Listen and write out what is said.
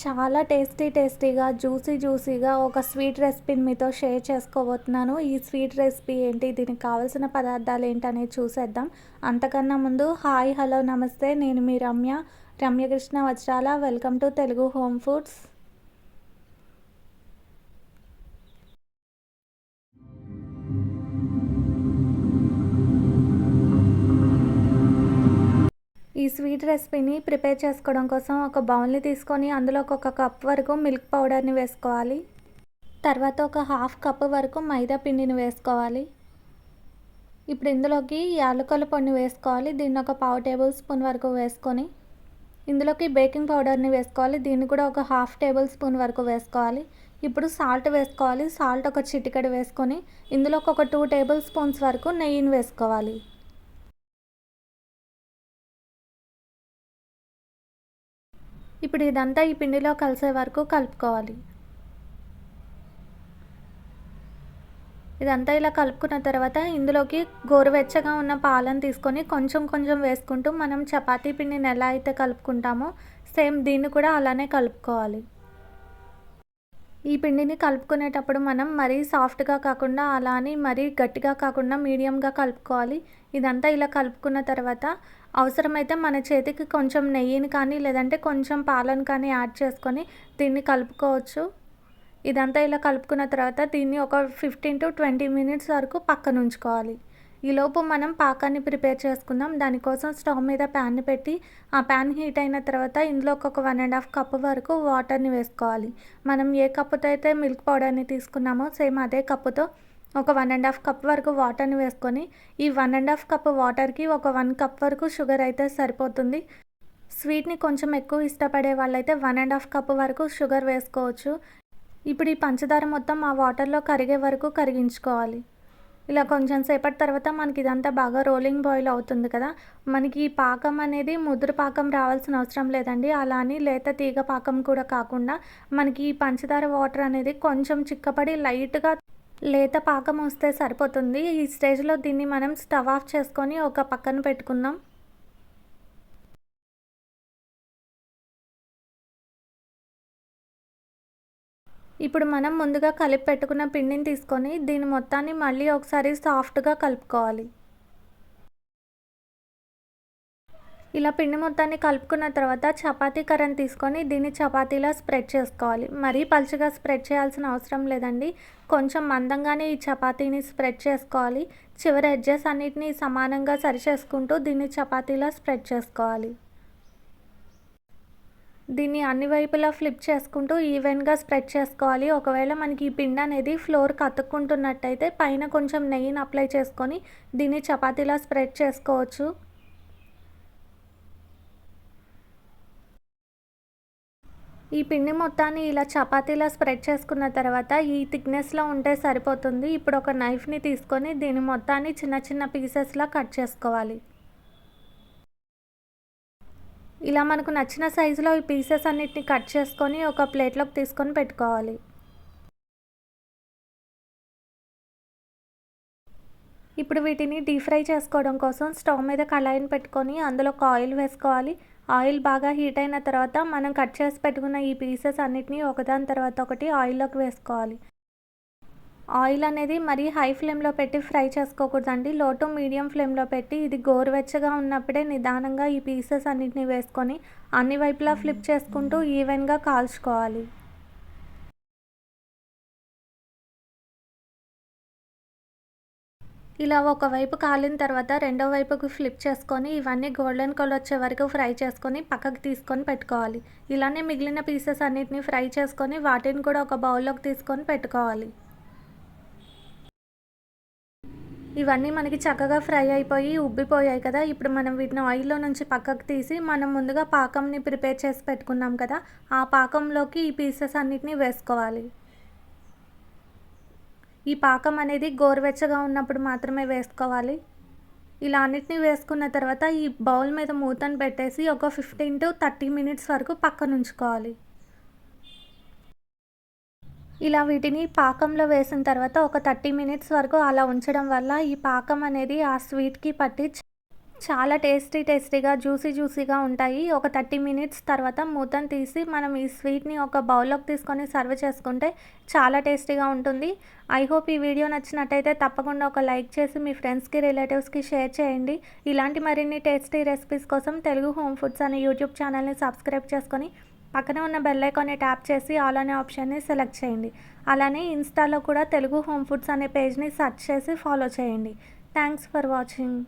చాలా టేస్టీ టేస్టీగా జ్యూసీ జ్యూసీగా ఒక స్వీట్ రెసిపీని మీతో షేర్ చేసుకోబోతున్నాను. ఈ స్వీట్ రెసిపీ ఏంటి దీనికి కావాల్సిన పదార్థాలు ఏంటనేది చూసేద్దాం. అంతకన్నా ముందు హాయ్ హలో నమస్తే. నేను మీ Ramya Ramyakrishna Vajrala. Welcome to Telugu home foods. ఈ స్వీట్ రెసిపీని ప్రిపేర్ చేసుకోవడం కోసం ఒక బౌల్ని తీసుకొని అందులో ఒక కప్ వరకు మిల్క్ పౌడర్ని వేసుకోవాలి. తర్వాత ఒక హాఫ్ కప్ వరకు మైదా పిండిని వేసుకోవాలి. ఇప్పుడు ఇందులోకి యాలకుల పొడిని వేసుకోవాలి. దీన్ని ఒక పావు టేబుల్ స్పూన్ వరకు వేసుకొని ఇందులోకి బేకింగ్ పౌడర్ని వేసుకోవాలి. దీన్ని కూడా ఒక హాఫ్ టేబుల్ స్పూన్ వరకు వేసుకోవాలి. ఇప్పుడు సాల్ట్ వేసుకోవాలి. సాల్ట్ ఒక చిటికెడు వేసుకొని ఇందులోకి ఒక టూ టేబుల్ స్పూన్స్ వరకు నెయ్యిని వేసుకోవాలి. ఇప్పుడు ఇదంతా ఈ పిండిలో కలిసే వరకు కలుపుకోవాలి. ఇదంతా ఇలా కలుపుకున్న తర్వాత ఇందులోకి గోరువెచ్చగా ఉన్న పాలను తీసుకొని కొంచెం కొంచెం వేసుకుంటూ మనం చపాతీ పిండిని ఎలా అయితే కలుపుకుంటామో సేమ్ దీన్ని కూడా అలానే కలుపుకోవాలి. ఈ పిండిని కలుపుకునేటప్పుడు మనం మరీ సాఫ్ట్గా కాకుండా అలా అని మరీ గట్టిగా కాకుండా మీడియంగా కలుపుకోవాలి. ఇదంతా ఇలా కలుపుకున్న తర్వాత అవసరమైతే మన చేతికి కొంచెం నెయ్యిని కానీ లేదంటే కొంచెం పాలను కానీ యాడ్ చేసుకొని దీన్ని కలుపుకోవచ్చు. ఇదంతా ఇలా కలుపుకున్న తర్వాత దీన్ని ఒక ఫిఫ్టీన్ టు ట్వంటీ మినిట్స్ వరకు పక్కన ఉంచుకోవాలి ఈలోపు మనం పాకాన్ని ప్రిపేర్ చేసుకుందాం. దానికోసం స్టవ్ మీద ప్యాన్ని పెట్టి ఆ ప్యాన్ హీట్ అయిన తర్వాత ఇందులో ఒక వన్ అండ్ హాఫ్ కప్ వరకు వాటర్ని వేసుకోవాలి. మనం ఏ కప్పుతో అయితే మిల్క్ పౌడర్ని తీసుకున్నామో సేమ్ అదే కప్పుతో ఒక వన్ అండ్ హాఫ్ కప్ వరకు వాటర్ని వేసుకొని ఈ వన్ అండ్ హాఫ్ కప్ వాటర్కి ఒక వన్ కప్ వరకు షుగర్ అయితే సరిపోతుంది. స్వీట్ని కొంచెం ఎక్కువ ఇష్టపడే వాళ్ళైతే వన్ అండ్ హాఫ్ కప్ వరకు షుగర్ వేసుకోవచ్చు. ఇప్పుడు ఈ పంచదార మొత్తం ఆ వాటర్లో కరిగే వరకు కరిగించుకోవాలి. ఇలా కొంచెం సేపటి తర్వాత మనకి ఇదంతా బాగా రోలింగ్ బాయిల్ అవుతుంది కదా. మనకి ఈ పాకం అనేది ముదురు పాకం రావాల్సిన అవసరం లేదండి. అలా అని లేత తీగ పాకం కూడా కాకుండా మనకి ఈ పంచదార వాటర్ అనేది కొంచెం చిక్కపడి లైట్గా లేత పాకం వస్తే సరిపోతుంది. ఈ స్టేజ్లో దీన్ని మనం స్టవ్ ఆఫ్ చేసుకొని ఒక పక్కన పెట్టుకుందాం. ఇప్పుడు మనం ముందుగా కలిపి పెట్టుకున్న పిండిని తీసుకొని దీని మొత్తాన్ని మళ్ళీ ఒకసారి సాఫ్ట్గా కలుపుకోవాలి. ఇలా పిండి మొత్తాన్ని కలుపుకున్న తర్వాత చపాతీ కర్రను తీసుకొని దీన్ని చపాతీలా స్ప్రెడ్ చేసుకోవాలి. మరీ పలుచగా స్ప్రెడ్ చేయాల్సిన అవసరం లేదండి. కొంచెం మందంగానే ఈ చపాతీని స్ప్రెడ్ చేసుకోవాలి. చివరి ఎడ్జెస్ అన్నిటిని సమానంగా సరి చేసుకుంటూ దీన్ని చపాతీలా స్ప్రెడ్ చేసుకోవాలి. దీన్ని అన్ని వైపులా ఫ్లిప్ చేసుకుంటూ ఈవెన్గా స్ప్రెడ్ చేసుకోవాలి. ఒకవేళ మనకి ఈ పిండి అనేది ఫ్లోర్కి అతుక్కుంటున్నట్టయితే పైన కొంచెం నెయ్యిని అప్లై చేసుకొని దీన్ని చపాతీలా స్ప్రెడ్ చేసుకోవచ్చు. ఈ పిండి మొత్తాన్ని ఇలా చపాతీలా స్ప్రెడ్ చేసుకున్న తర్వాత ఈ థిక్నెస్లో ఉంటే సరిపోతుంది. ఇప్పుడు ఒక నైఫ్ని తీసుకొని దీని మొత్తాన్ని చిన్న చిన్న పీసెస్లా కట్ చేసుకోవాలి. ఇలా మనకు నచ్చిన సైజులో ఈ పీసెస్ అన్నిటిని కట్ చేసుకొని ఒక ప్లేట్లోకి తీసుకొని పెట్టుకోవాలి. ఇప్పుడు వీటిని డీప్ ఫ్రై చేసుకోవడం కోసం స్టవ్ మీద కళాయిని పెట్టుకొని అందులో ఒక ఆయిల్ వేసుకోవాలి. ఆయిల్ బాగా హీట్ అయిన తర్వాత మనం కట్ చేసి పెట్టుకున్న ఈ పీసెస్ అన్నిటిని ఒకదాని తర్వాత ఒకటి ఆయిల్లోకి వేసుకోవాలి. ఆయిల్ అనేది మరీ హై ఫ్లేమ్లో పెట్టి ఫ్రై చేసుకోకూడదండి. లో టు మీడియం ఫ్లేమ్లో పెట్టి ఇది గోరువెచ్చగా ఉన్నప్పుడే నిదానంగా ఈ పీసెస్ అన్నిటిని వేసుకొని అన్ని వైపులా ఫ్లిప్ చేసుకుంటూ ఈవెన్గా కాల్చుకోవాలి. ఇలా ఒకవైపు కాలిన తర్వాత రెండో వైపుకి ఫ్లిప్ చేసుకొని ఇవన్నీ గోల్డెన్ కలర్ వచ్చే వరకు ఫ్రై చేసుకొని పక్కకు తీసుకొని పెట్టుకోవాలి. ఇలానే మిగిలిన పీసెస్ అన్నిటిని ఫ్రై చేసుకొని వాటిని కూడా ఒక బౌల్లోకి తీసుకొని పెట్టుకోవాలి. ఇవన్నీ మనకి చక్కగా ఫ్రై అయిపోయి ఉబ్బిపోయాయి కదా. ఇప్పుడు మనం వీటిని ఆయిల్లో నుంచి పక్కకు తీసి మనం ముందుగా పాకంని ప్రిపేర్ చేసి పెట్టుకున్నాం కదా. ఆ పాకంలోకి ఈ పీసెస్ అన్నిటిని వేసుకోవాలి. ఈ పాకం అనేది గోరువెచ్చగా ఉన్నప్పుడు మాత్రమే వేసుకోవాలి. ఇలా అన్నిటిని వేసుకున్న తర్వాత ఈ బౌల్ మీద మూతను పెట్టేసి ఒక ఫిఫ్టీన్ టు థర్టీ మినిట్స్ వరకు పక్కన ఉంచుకోవాలి ఇలా వీటిని పాకంలో వేసిన తర్వాత ఒక థర్టీ మినిట్స్ వరకు అలా ఉంచడం వల్ల ఈ పాకం అనేది ఆ స్వీట్కి పట్టి చాలా టేస్టీ టేస్టీగా జ్యూసీ జ్యూసీగా ఉంటాయి. ఒక థర్టీ మినిట్స్ తర్వాత మూతను తీసి మనం ఈ స్వీట్ని ఒక బౌల్లోకి తీసుకొని సర్వ్ చేసుకుంటే చాలా టేస్టీగా ఉంటుంది. ఐ హోప్ ఈ వీడియో నచ్చినట్టయితే తప్పకుండా ఒక లైక్ చేసి మీ ఫ్రెండ్స్కి రిలేటివ్స్కి షేర్ చేయండి. ఇలాంటి మరిన్ని టేస్టీ రెసిపీస్ కోసం తెలుగు హోమ్ ఫుడ్స్ అనే యూట్యూబ్ ఛానల్ని సబ్స్క్రైబ్ చేసుకొని పక్కనే ఉన్న బెల్ ఐకాన్ని ట్యాప్ చేసి ఆల్ అనే ఆప్షన్ని సెలెక్ట్ చేయండి. అలానే ఇన్స్టాలో కూడా తెలుగు హోమ్ ఫుడ్స్ అనే పేజ్ని సెర్చ్ చేసి ఫాలో చేయండి. Thanks for watching